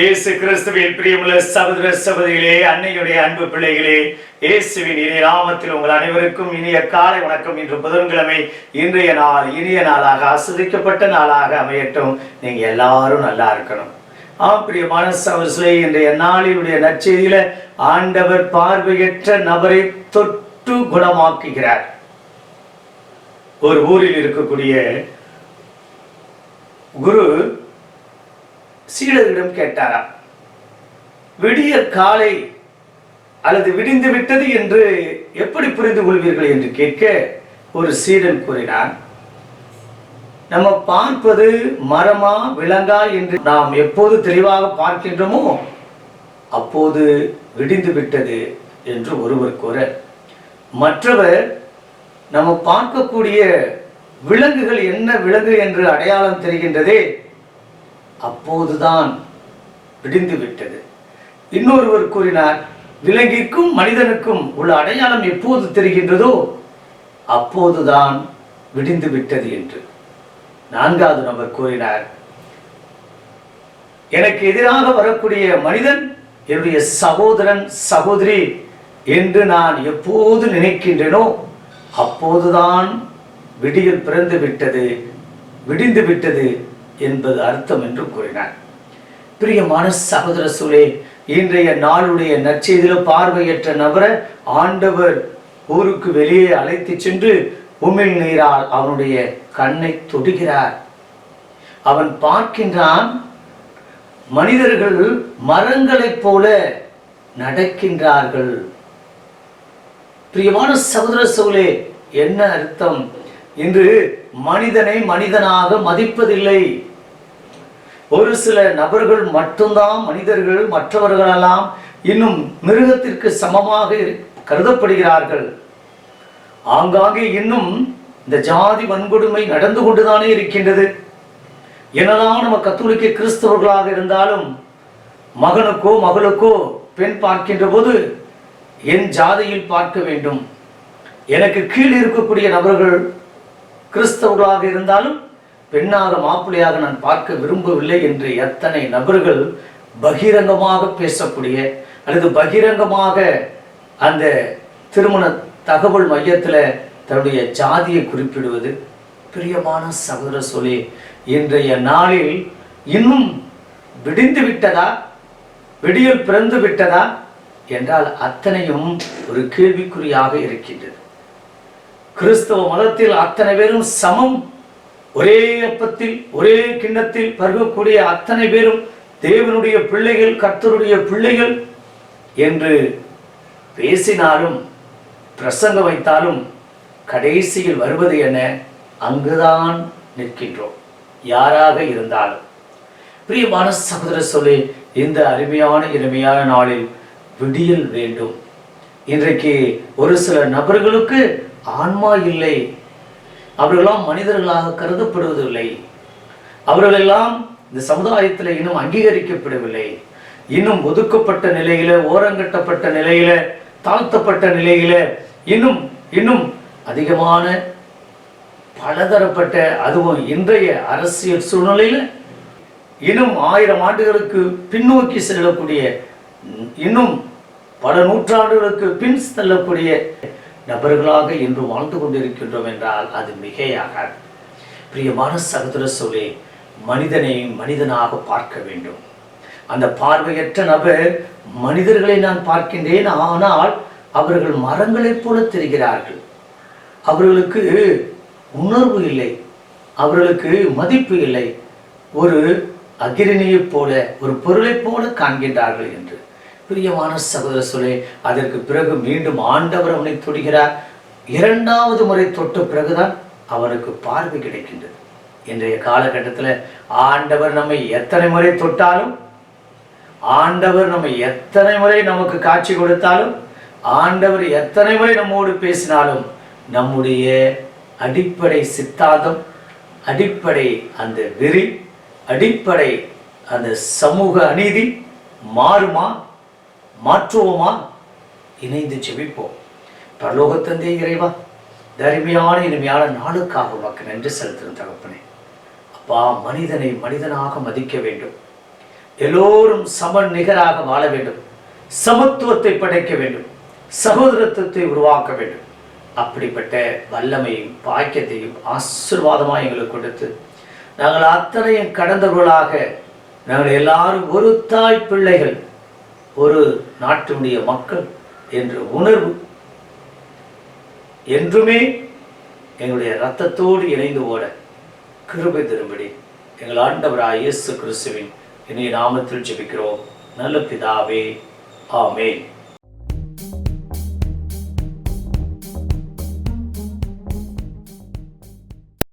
இயேசு கிறிஸ்துவின் பிரியமுள்ள சகோதர சகோதரிகளே அன்னையுடைய அன்பு பிள்ளைகளே இயேசுவின் இனிய நாமத்தில் உங்கள் அனைவருக்கும் இனிய காலை வணக்கம். இன்று புதன்கிழமை இன்றைய நாள் இனிய நாளாக ஆஸ்வதிக்கப்பட்ட நாளாக அமையட்டும். நீங்க எல்லாரும் நல்லா இருக்கணும். ஆம் பிரியமான சகோதரர்களே இன்றைய நாளினுடைய நற்செய்தியில ஆண்டவர் பார்வையற்ற நபரை தொட்டு குணமாக்குகிறார். ஒரு ஊரில் இருக்கக்கூடிய குரு சீடர்களிடம் கேட்டாராம் விடிய காலை அல்லது விடிந்து விட்டது என்று எப்படி புரிந்து கொள்வீர்கள் என்று கேட்க ஒரு சீடன் கூறினான் நம்ம பார்ப்பது மரமா விலங்கா என்று நாம் எப்போது தெளிவாக பார்க்கின்றோமோ அப்போது விடிந்து விட்டது என்று ஒருவர் கூற மற்றவர் நம்ம பார்க்கக்கூடிய விலங்குகள் என்ன விலங்கு என்று அடையாளம் தெரிகின்றதே அப்போதுதான் விடிந்து விட்டது. இன்னொருவர் கூறினார் விலங்கிற்கும் மனிதனுக்கும் உள்ள அடையாளம் எப்போது தெரிகின்றதோ அப்போதுதான் விடிந்து விட்டது என்று. நான்காவது நபர் கூறினார் எனக்கு எதிராக வரக்கூடிய மனிதன் என்னுடைய சகோதரன் சகோதரி என்று நான் எப்போது நினைக்கின்றேனோ அப்போதுதான் விடியல் பிறந்து விட்டது விடிந்து விட்டது என்பது அர்த்தம் என்று கூறினார் பிரியமான சகோதர சூழே இன்றைய நாளுடைய நற்செய்தியில பார்வையற்ற நபரை ஆண்டவர் ஊருக்கு வெளியே அழைத்து சென்று உமிழ் நீரால் அவனுடைய கண்ணை தொடுகிறார். அவன் பார்க்கின்றான் மனிதர்கள் மரங்களைப் போல நடக்கின்றார்கள். பிரியமான சகோதர சோலே என்ன அர்த்தம்? இன்று மனிதனை மனிதனாக மதிப்பதில்லை. ஒரு சில நபர்கள் மட்டும்தான் மனிதர்கள் மற்றவர்களெல்லாம் இன்னும் மிருகத்திற்கு சமமாக கருதப்படுகிறார்கள். ஆங்காங்கே இன்னும் இந்த ஜாதி வன்கொடுமை நடந்து கொண்டுதானே இருக்கின்றது. என்னதான் நம்ம கத்தோலிக்க கிறிஸ்தவர்களாக இருந்தாலும் மகனுக்கோ மகளுக்கோ பெண் பார்க்கின்ற போது என் ஜாதியில் பார்க்க வேண்டும். எனக்கு கீழ் இருக்கக்கூடிய நபர்கள் கிறிஸ்தவர்களாக இருந்தாலும் பெண்ணாக மாப்பிள்ளையாக நான் பார்க்க விரும்பவில்லை என்று எத்தனை நபர்கள் பகிரங்கமாக பேசக்கூடிய அல்லது பகிரங்கமாக அந்த திருமண தகவல் மையத்தில் தன்னுடைய ஜாதியை குறிப்பிடுவது பிரியமான சகோதர சொல்லி இன்றைய நாளில் இன்னும் விடிந்து விட்டதா? விடியல் பிறந்து விட்டதா? என்றால் அத்தனையும் ஒரு கேள்விக்குறியாக இருக்கின்றது. கிறிஸ்தவ மதத்தில் அத்தனை பேரும் சமம். ஒரே அப்பத்தில் ஒரே கிண்ணத்தில் பருகக்கூடிய அத்தனை பேரும் தேவனுடைய பிள்ளைகள் கர்த்தருடைய பிள்ளைகள் என்று பேசினாலும் பிரசங்க வைத்தாலும் கடைசியில் வருவது என அங்குதான் நிற்கின்றோம். யாராக இருந்தாலும். பிரியமான சகோதர சொல்லி இந்த அருமையான இனிமையான நாளில் விடியல் வேண்டும். இன்றைக்கு ஒரு சில நபர்களுக்கு ஆன்மா இல்லை. அவர்களெல்லாம் மனிதர்களாக கருதப்படுவதில்லை. அவர்களெல்லாம் இந்த சமுதாயத்தில் இன்னும் அங்கீகரிக்கப்படவில்லை. இன்னும் ஒதுக்கப்பட்ட நிலையில ஓரங்கட்டப்பட்ட நிலையில தாழ்த்தப்பட்ட நிலையில இன்னும் இன்னும் அதிகமான பலதரப்பட்ட அதுவும் இன்றைய அரசியல் சூழ்நிலையில இன்னும் ஆயிரம் ஆண்டுகளுக்கு பின்னோக்கி செல்லக்கூடிய இன்னும் பல நூற்றாண்டுகளுக்கு பின் செல்லக்கூடிய நபர்களாக இன்று வாழ்ந்து கொண்டிருக்கின்றோம் என்றால் அது மிகையாகாது. பிரியமான சகோதர சொல்லே மனிதனை மனிதனாக பார்க்க வேண்டும். அந்த பார்வையற்ற நபர் மனிதர்களை நான் பார்க்கின்றேன் ஆனால் அவர்கள் மரங்களைப் போல தெரிகிறார்கள். அவர்களுக்கு உணர்வு இல்லை அவர்களுக்கு மதிப்பு இல்லை. ஒரு அகிரணியைப் போல ஒரு பொருளைப் போல காண்கின்றார்கள் என்று. பிரியமான சகோதர சொல்லே அதற்கு பிறகு மீண்டும் ஆண்டவர் அவனை தொடுகிறார் இரண்டாவது முறை தொட்ட பிறகுதான் அவனுக்கு பார்வை கிடைக்கின்றது. இன்றைய காலகட்டத்தில் ஆண்டவர் நம்மை எத்தனை முறை தொட்டாலும் ஆண்டவர் நம்மை எத்தனை முறை நமக்கு காட்சி கொடுத்தாலும் ஆண்டவர் எத்தனை முறை நம்மோடு பேசினாலும் நம்முடைய அடிப்படை சித்தாந்தம் அடிப்படை அந்த வெறி அடிப்படை அந்த சமூக அநீதி மாறுமா? மாற்றுவோமா இணைந்து செவிப்போம் பரலோகத்தந்தே இறைவா தருமையான இனிமையான நாளுக்காக உமக்கு நன்றி செலுத்தும் தகப்பனே. அப்பா மனிதனை மனிதனாக மதிக்க வேண்டும். எல்லோரும் சம நிகராக வாழ வேண்டும். சமத்துவத்தை படைக்க வேண்டும். சகோதரத்துவத்தை உருவாக்க வேண்டும். அப்படிப்பட்ட வல்லமையும் பாக்கியத்தையும் ஆசிர்வாதமாக எங்களுக்கு கொடுத்து நாங்கள் அத்தனையும் கடந்தவர்களாக நாங்கள் எல்லாரும் ஒரு தாய் பிள்ளைகள் ஒரு நாட்டினுடைய மக்கள் என்ற உணர்வு என்றுமே எங்களுடைய ரத்தத்தோடு இணைந்து ஓட கிருபை தரும்படி எங்கள் ஆண்டவராய் இயேசு கிறிஸ்துவின் இனிய நாமத்தில் ஜெபிக்கிறோம். நல்ல பிதாவே ஆமேன்.